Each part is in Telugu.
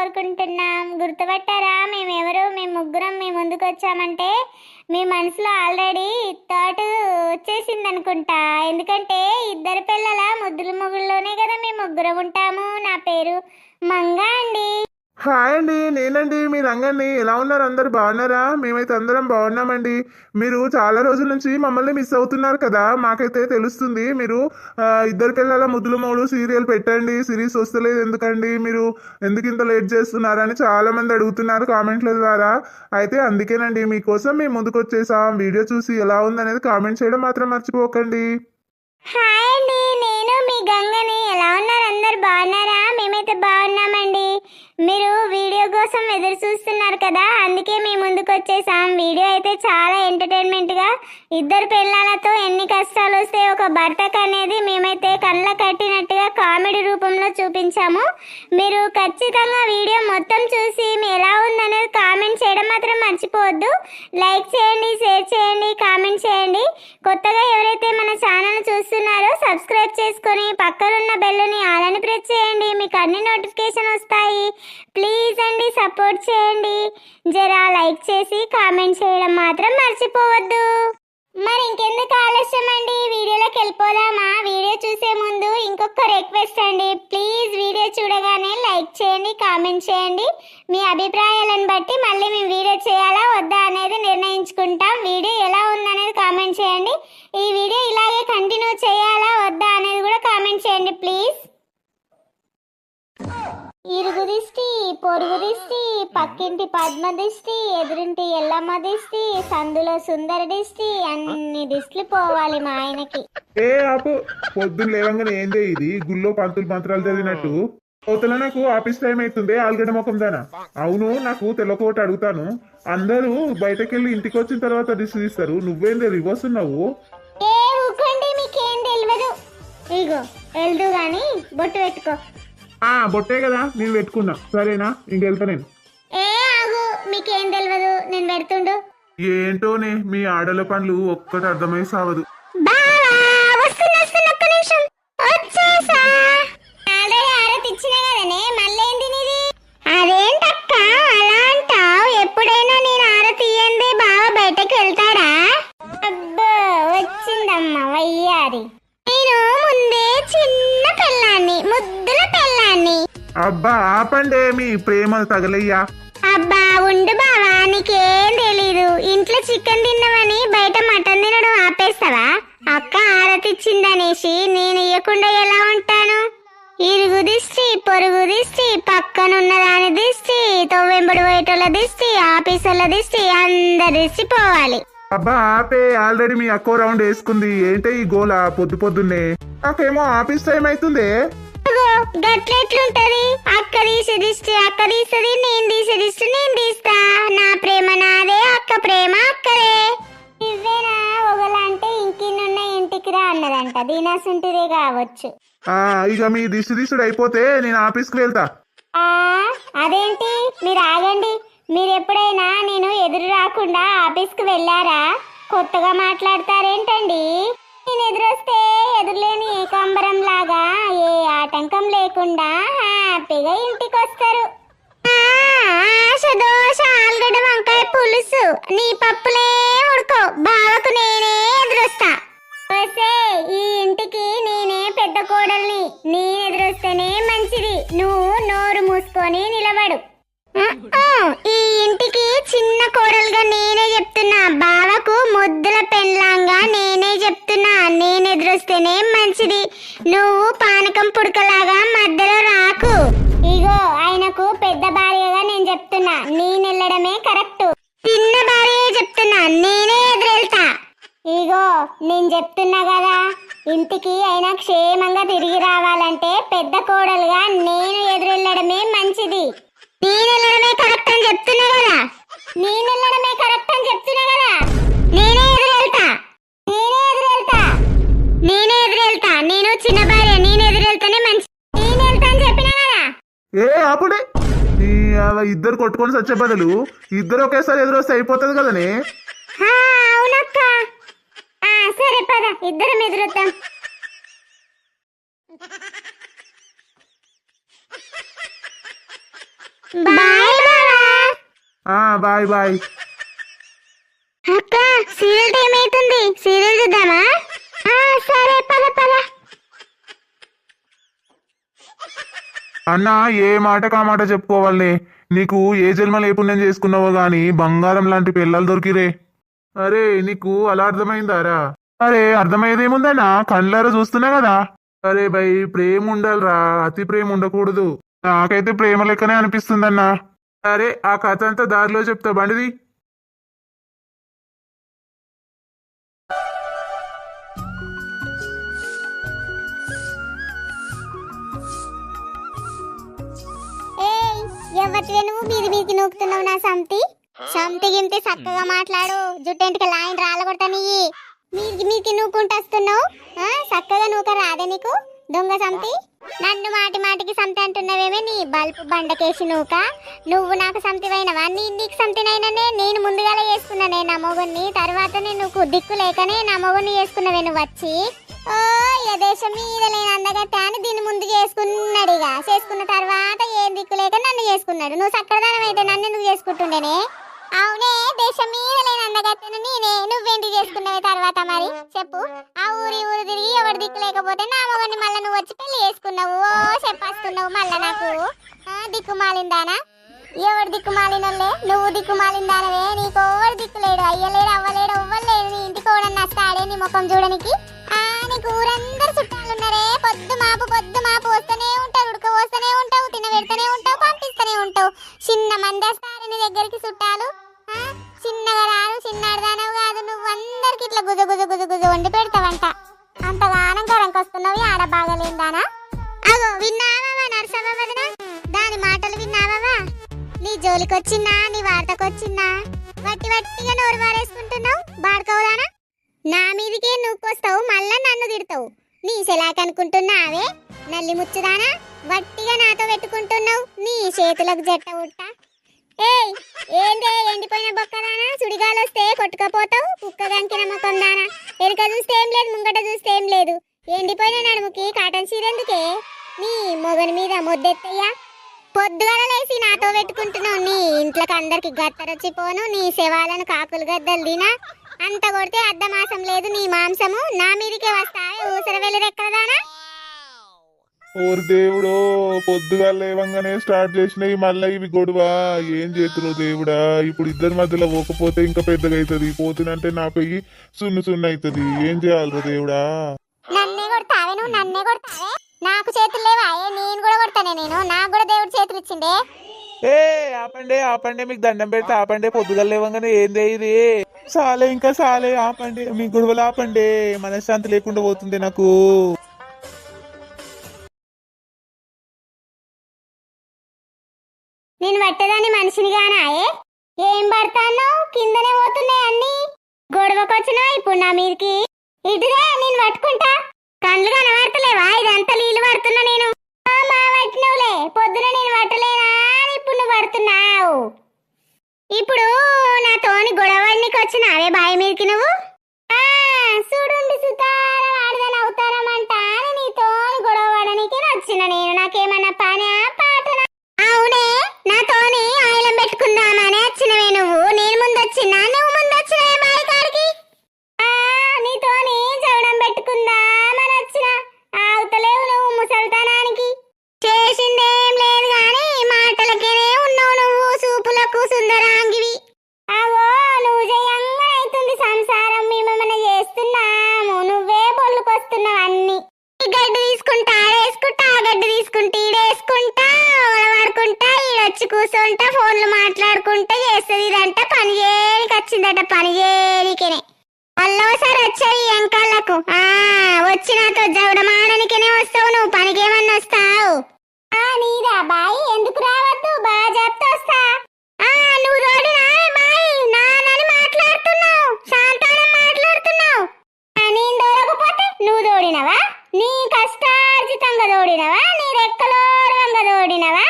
కోరుకుంటున్నాం. గుర్తుపట్టారా? మేమెవరు? మేము ముగ్గురం మీ ముందుకు వచ్చామంటే మీ మనసులో ఆల్రెడీ థాట్ వచ్చేసింది అనుకుంటా ఎందుకంటే ఇద్దరు పిల్లల ముద్దుల ముగ్గుల్లోనే కదా మేము ముగ్గురం ఉంటాము. నా పేరు మంగా అండి. హాయ్ అండి నేనండి మీ రంగన్ని ఎలా ఉన్నారు? అందరు బాగున్నారా? మేమైతే అందరం బాగున్నామండి. మీరు చాలా రోజుల నుంచి మమ్మల్ని మిస్ అవుతున్నారు కదా. మాకైతే తెలుస్తుంది. మీరు ఇద్దరు పిల్లల ముద్దుల మూడు సీరియల్ పెట్టండి. సిరీస్ వస్తలేదు ఎందుకండి? మీరు ఎందుకు ఇంత లేట్ చేస్తున్నారని చాలా మంది అడుగుతున్నారు కామెంట్ల ద్వారా. అయితే అందుకేనండి మీకోసం మేము ముందుకు వచ్చేసాం వీడియో చూసి ఎలా ఉందనేది కామెంట్ చేయడం మాత్రం మర్చిపోకండి. హాయ్ అండి నేను మీ గంగని. ఎలా ఉన్నారు? అందరు బాగున్నారా? మేమైతే బాగున్నామండి. మీరు వీడియో కోసం ఎదురు చూస్తున్నారు కదా అందుకే మేము ముందుకు వచ్చేసాం. వీడియో అయితే చాలా ఎంటర్టైన్మెంట్గా ఇద్దరు పిల్లలతో ఎన్ని కష్టాలు వస్తే ఒక భర్తకు అనేది మేమైతే కళ్ళ కట్టినట్టుగా కామెడీ రూపంలో చూపించాము. మీరు ఖచ్చితంగా వీడియో మొత్తం చూసి మీరు ఎలా ఉందనేది కామెంట్ చేయడం మాత్రం మర్చిపోవద్దు. లైక్ చేయండి షేర్ చేయండి కామెంట్ చేయండి. కొత్తగా ఎవరైతే మన ఛానల్ చూస్తున్నారో సబ్స్క్రైబ్ చేసుకొని పక్కనున్న బెల్లుని ఆలని ప్రెస్ చేయండి. మీకు అన్ని నోటిఫికేషన్ వస్తాయి. ప్లీజ్ అండి సపోర్ట్ చేయండి. జరా లైక్ చేసి కామెంట్ చేయడం మాత్రం మర్చిపోవద్దు. మరి ఇంకెందుకు ఆలస్యం అండి వీడియోలోకి వెళ్ళిపోదామా? వీడియో ఒక్క రిక్వెస్ట్ అండి. ప్లీజ్ వీడియో చూడగానే లైక్ చేయండి కామెంట్ చేయండి. మీ అభిప్రాయాలను బట్టి మళ్ళీ మేము వీడియో చేయాలా వద్దా అనేది నిర్ణయించుకుంటాం. వీడియో ఎలా ఉందనేది కామెంట్ చేయండి. ఈ వీడియో ఇలాగే కంటిన్యూ చేయాలా వద్దా అనేది కూడా కామెంట్ చేయండి ప్లీజ్ ఇరుగు దిష్టి పొరుగు దిష్టి పక్కింటి పద్మ దిష్టి ఎదురింటి ఎల్లమ్మ దిష్టి సందులో సుందర దిష్టి అన్ని దిష్టిలు పోవాలి మా ఆయనకి. ఏ ఆపు పొద్దున్న లేవంగానే ఏందే ఇది? గుళ్ళో పంతులు మంత్రాలు చదివినట్టు. అవతల నాకు ఆఫీస్ టైం అవుతుంది ఆల్గడ్డ ముఖం దానా? అవును నాకు తెల్లకోట అడుగుతాను. అందరూ బయటకెళ్ళి ఇంటికి వచ్చిన తర్వాత దిష్టి తీస్తారు. నువ్వేందే రివర్స్ ఉన్నావు? ఏ ఊకండి మీకేం తెలియదు ఇగో వెళ్దు గాని బొట్టు పెట్టుకో. ఆ బొట్టే కదా నేను పెట్టుకున్నా. సరేనా ఇంకెళ్తా నేను. ఏ ఆగు మీకేం తెలియదు నేను పెడుతుండు. ఏంటోనే మీ ఆడల పనులు ఒక్కటి అర్థమై సావదు. అబ్బా ఆపండే మీ ప్రేమ తగలయ్యా. అబ్బా ఉండు బావా నీకేం తెలీదు. ఇంట్లో చికెన్ తిన్నావని బయట మటన్ తినడం ఆపేస్తావా? అక్క ఆరతిచ్చిందనేసి నేను ఇవ్వకుండా ఎలా ఉంటాను? ఇరుగు దిష్టి పొరుగు దిష్టి పక్కనున్న దాని దిష్టి తొవ్వెంబడి పోయేటోళ్ళ దిష్టి ఆఫీసర్ల దిష్టి అందరి దిష్టి పోవాలి. అబ్బా ఆపే ఆల్రెడీ మీ అక్కో రౌండ్ వేసుకుంది. ఏంటే ఈ గోల పొద్దు పొద్దున్నే? నాకేమో ఆఫీస్ టైం అవుతుంది? అగో గట్లెట్లుంటది అక్క తీసే దిష్టి అక్క తీస్తుంది నేను తీసే దిష్టి నేను తీస్తా. నా ప్రేమ నాదే అక్క ప్రేమ అక్కడే ఇవేనా ఒకలంటే ఇంకిన్నున్న ఇంటికి రా అన్నదంట. దీనాసుంటిదే కావచ్చు. ఆ ఇక మీ దిష్టి దిష్టుడు అయిపోతే నేను ఆఫీస్కి వెళ్తా. ఆ అదేంటి? మీరు ఆగండి. మీరు ఎప్పుడైనా నేను ఎదురు రాకుండా ఆఫీస్కి వెళ్ళారా? కొత్తగా మాట్లాడతారేంటండి? నేను ఎదురొస్తే ఎదురులేని ఏకాంబరం లాగా ఏ ఆటంకం లేకుండా హ్యాపీగా ఇంటికి వస్తారు ఆ, దోశ ఆలుగడ్డ వంకాయ పులుసు నీ పప్పులే ఉడుకో. బావకు నేనే ఎదురొస్తా. వస్తే ఈ ఇంటికి నేనే పెద్ద కోడల్ని. నేను ఎదురొస్తేనే మంచిది. నువ్వు నోరు మూసుకొని నిలబడు. ఈ ఇంటికి చిన్న కోడలుగా నేనే చెప్తున్నా. బావకు చేస్తేనే మంచిది. నువ్వు పానకం పుడకలాగా మధ్యలో రాకు. ఇగో ఆయనకు పెద్ద భార్యగా నేను చెప్తున్నా. నేను వెళ్ళడమే కరెక్ట్. చిన్న భార్య చెప్తున్నా. నేనే ఎదురెళ్తా. ఇగో నేను చెప్తున్నా కదా. ఇంటికి అయినా క్షేమంగా తిరిగి రావాలంటే పెద్ద కోడలుగా నేను ఎదురెళ్ళడమే మంచిది. నేను వెళ్ళడమే కరెక్ట్ అని చెప్తున్నా కదా. నేను ఆపుడే ఇద్దరు కొట్టుకొని వచ్చే బదులు ఇద్దరు ఒకేసారి ఎదురొస్తే అయిపోతుంది కదనే. సరే పద ఇద్దరం ఎదురుద్దాం. బాయ్ బాయ్ అక్క సీరియల్ టైం అవుతుంది సీరియల్ చూద్దామా ఆ, సరే పద పద అన్న ఏ మాట కా మాట చెప్పుకోవాలి? నీకు ఏ జన్మ లేపుణ్యం చేసుకున్నావో గాని బంగారం లాంటి పిల్లలు దొరికిరే. అరే నీకు అలా అర్థమైందారా అరే అర్థమయ్యేదేముందన్నా? కళ్ళారా చూస్తున్నా కదా. అరే బై ప్రేమ ఉండాలిరా. అతి ప్రేమ ఉండకూడదు. నాకైతే ప్రేమ లెక్కనే అనిపిస్తుందన్నా. అరే ఆ కథ అంతా దారిలో చెప్తా బండిది. ఏయ్ నువ్వు. మీది మీదికి నూకుతున్నావు నా సంతి సంతి గింతి చక్కగా మాట్లాడు. జుట్టెంటికి లాయన్ రాలగొడతా నీ మీదికి మీదికి నూకుంటూ వస్తున్నావు? చక్కగా నూక రాదే నీకు? దొంగ సంతి నన్ను మాటి మాటికి సంతి అంటున్నావేమే నీ బల్పు బండకేసి నూక? నువ్వు నాకు సంతివైనవా నీ నీకు సంతినైననే నేను ముందుగానే చేసుకున్నానే నా మొగుని తర్వాతనే నువ్వు దిక్కు లేకనే నా మొగుని చేసుకున్నావే నువ్వు వచ్చి. ఓ ఇక దేశం మీద లేని అందగత్తే దీన్ని ముందు చేసుకున్నాడు ఇక. చేసుకున్న తర్వాత ఏం దిక్కు లేక నన్ను చేసుకున్నాడు. నువ్వు సక్కడదానం అయితే నన్ను ఎందుకు చేసుకుంటుండేనే? అవునే దేశం మీద లేని అందగత్తెను నేనే. నువ్వేంటి చేసుకున్నావే తర్వాత మరి? చెప్పు. ఆ ఊరి ఊరు తిరిగి ఎవరు దిక్కు లేకపోతే నా మొగని మళ్ళీ నువ్వు వచ్చి పెళ్ళి చేసుకున్నావు. ఓ చెప్పేస్తున్నావు మళ్ళా నాకు. ఆ, దిక్కు మాలిందానా? ఎవడు దిక్కు మాలినోళ్ళే? నువ్వు దిక్కు మాలిందానవే. నీకు ఎవరు దిక్కు లేడు? అయ్యలేడు అవ్వలేడు అవ్వలేడు నీ ఇంటికి ఓడన్నా వస్తాడే నీ ముఖం చూడనికి? నీకు ఊరందరు చుట్టాలు ఉన్నారే. పొద్దు మాపు పొద్దు మాపు వస్తూనే ఉంటారు ఉడక వస్తూనే ఉంటావు. తినబెడతానే ఉంటావు. పంపిస్తూనే ఉంటావు. చిన్న మంది వస్తారు నీ దగ్గరికి చుట్టాలు. చిన్నగా రాదు చిన్నదానవు కాదు. నువ్వు అందరికి ఇట్లా గుజ గుజ గుజ గుజ వండి పెడతావంట. అంతగానం కరంకొస్తున్నావు ఆడ బాగలేందానా అగో విన్నావా నరసమ్మ దాని మాటలు విన్నావా? నీ జోలికొచ్చిన్నా నీ వార్తకొచ్చిన్నా వట్టి వట్టిగా నోరు వారేసుకుంటున్నావు? బాడుకోదానా నా మీదికే నువ్వుకొస్తావు మళ్ళా నన్ను తిడతావు. నీ సెలాకనుకుంటున్నావే నల్లి ముచ్చుదానా? వట్టిగా నాతో పెట్టుకుంటున్నావు? నీ చేతులకు జట్ట ఉట్ట? ఏయ్ ఏందే ఎండిపోయిన బొక్కదానా? సుడిగాలు వస్తే కొట్టుకపోతావు? కుక్క గంకిన ముఖం వెనుక చూస్తే ఏం లేదు ముంగట చూస్తే ఏం లేదు. ఎండిపోయిన నడుముకి కాటన్ చీర ఎందుకే? నీ మొగని మీద మొద్దెత్తయ్యా? పొద్దుగల లేసి నాతో పెట్టుకుంటున్నావు నీ ఇంట్లోకి అందరికి గత్తరొచ్చిపోను నీ శవాలను కాకులు గద్దలు తినా? అంత కొడితే అర్ధ మాసం లేదు నీ మాంసము. నా మీదికే వస్తావే ఊసర వెళ్ళి రెక్కలదానా? ఓరి దేవుడో పొద్దుగా లేవంగానే స్టార్ట్ చేసినాయి మళ్ళీ ఇవి గొడవ. ఏం చేతురు దేవుడా? ఇప్పుడు ఇద్దరి మధ్యలో పోకపోతే ఇంకా పెద్దగా అవుతుంది పోతునంటే నా పెయ్యి సున్ను సున్ను అవుతుంది ఏం చేయాలి దేవుడా? నన్నే కొడతావే నువ్వు నన్నే కొడతావే? నాకు చేతులు లేవా? నేను కూడా కొడతానే నేను? నాకు కూడా దేవుడు చేతులు ఇచ్చిండే? ఏ ఆపండి ఆపండి మీకు దండం పెడితే ఆపండి పొద్దుగా లేవంగానే ఏందే ఇది? సాలే ఇంకా సాలే ఆపండి మీ గొడవలు ఆపండి మనశ్శాంతి లేకుండా పోతుంది నాకు. నేను పట్టదాన్ని మనిషిని గానాయే ఏం పడతాను కిందనే పోతున్నాయి అన్ని. గొడవకొచ్చినా ఇప్పుడు నా మీదకి? ఇటుదే నేను పట్టుకుంటా. కళ్ళు కనబడతలేవా? ఇదంతా నీళ్ళు పడుతున్నా నేను. మా పట్టినవులే పొద్దున నేను పట్టలే. ఇప్పుడు నువ్వు పడుతున్నావు ఇప్పుడు నాతోని గొడవడికి వచ్చినావే బాయి మీదకి నువ్వు? చూడండి చూడుండి సుతారం ఆడదని అవుతారమంట అని నీతోని గొడవ పడనీకి వచ్చిన. నేను నాకేమన్నా పనా? కూర్చుంటా ఫోన్లు మాట్లాడుకుంటే చేస్తుంది ఇదంతా. పని చేయడానికి వచ్చిందట పని చేయనికనే. మళ్ళోసారి వచ్చాయి ఎంకాళ్ళకు ఆ వచ్చి నాతో జవడమాడనికనే వస్తావు నువ్వు పనికేమన్నా వస్తావు? ఆ నీరా బాయ్ ఎందుకు రావద్దు? బాగా చెప్తా వస్తా. ఆ నువ్వు తోడినా బాయ్ నానని మాట్లాడుతున్నావు శాంతానం మాట్లాడుతున్నావు. నేను దూరకపోతే నువ్వు దోడినవా? నీ కష్టార్జితంగా తోడినవా నీ రెక్కలోరంగా తోడినవా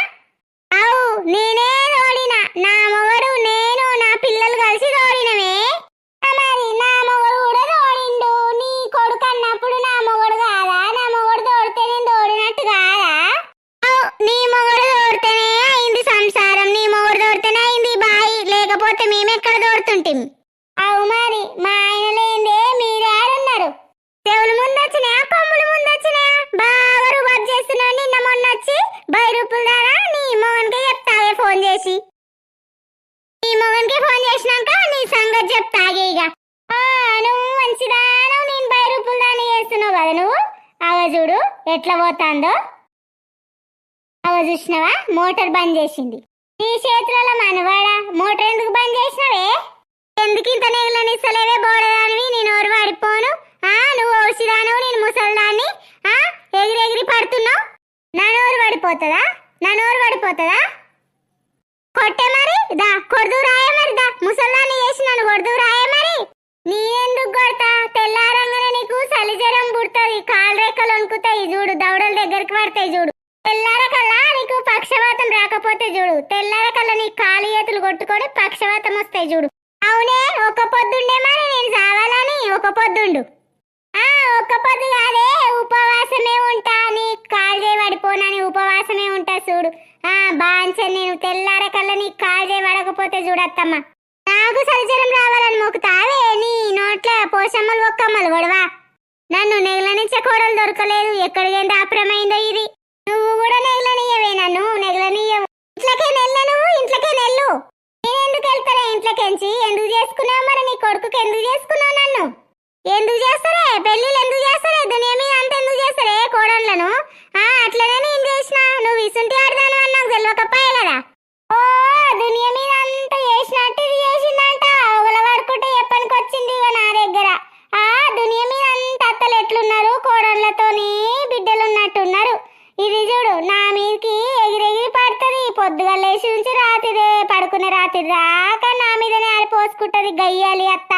పెట్టింది. అవు మరి మా ఆయన లేదే మీరారన్నారు చెవులు ముందొచ్చినా కొమ్ములు ముందొచ్చినా బాగా రుబాబ్ చేస్తున్నావు నిన్న మొన్న వచ్చి బై రూపుల ద్వారా నీ మొగన్కి చెప్తావే ఫోన్ చేసి. నీ మొగన్కి ఫోన్ చేసినాక నీ సంగతి చెప్తాగే ఇక నువ్వు మంచిదాను నేను బై రూపుల దాన్ని చేస్తున్నావు కదా నువ్వు. అవ చూడు ఎట్లా పోతాందో. అవ చూసినావా మోటార్ బంద్ చేసింది. నీ చేతులలో మనవాడా మోటార్ ఎందుకు బంద్ చేసినావే? ఎందుకు ఇంత నెగలనిస్తలేవే బోడదానివి? నేను ఓరు పడిపోను ఆ నువ్వు ఓసిదాను నేను ముసల్దాన్ని? ఆ ఎగిరి ఎగిరి పడుతున్నావు? నా నోరు పడిపోతుందా? నా నోరు పడిపోతుందా? కొట్టే మరి దా కొడుదు రాయ మరి దా. ముసల్దాన్ని చేసి నన్ను కొడుదు రాయ మరి. నీ ఎందుకు కొడతా? తెల్లారంగానే నీకు సలిజరం పుడుతుంది. కాలు రెక్కలు వణుకుతాయి చూడు దవడల దగ్గరికి పడతాయి చూడు. తెల్లారకల్లా నీకు పక్షవాతం రాకపోతే చూడు. తెల్లారకల్లా నీ కాలు చేతులు కొట్టుకొని పక్షవాతం వస్తాయి చూడు. అవునే ఒక పొద్దుండే మరి నేను చావాలని ఒక పొద్దుండు. ఆ ఒక్క పొద్దు కాదే ఉపవాసమే ఉంటా నీ కాలు చేయబడిపోనని ఉపవాసమే ఉంటా చూడు. ఆ బాంచ నేను తెల్లారకల్లా నీ కాలు చేయబడకపోతే చూడత్తమ్మా. నాకు సరిచరం రావాలని మొక్కుతావే నీ నోట్ల పోషమ్మలు ఒక్కమ్మలు గొడవా. నన్ను నెగలనిచ్చే కూరలు దొరకలేదు ఎక్కడికి అప్రమైందో ఇది. నువ్వు కూడా నెగలనియవే నన్ను నెగలనియవు ఇంట్లోకే నెల్ల నువ్వు ఇంట్లోకే నెల్లు. వెళ్తారా ఎందుకు చేసుకున్నావు మరి? నీ కొడుకుకి ఎందుకు చేసుకున్నావు నన్ను? ఎందుకు చేస్తారే? పెళ్ళిళ్ళు ఎందుకు చేస్తారే? దునియా మీద అంత ఎందుకు చేస్తారే? కోడళ్ళను? ఆ అట్లనే నేను చేసిన. నువ్వు ఇసుంటి ఆడదాను అని నాకు తెలియకపోయే కదా. ఓ ఉంటది గయ్యాలి అత్త.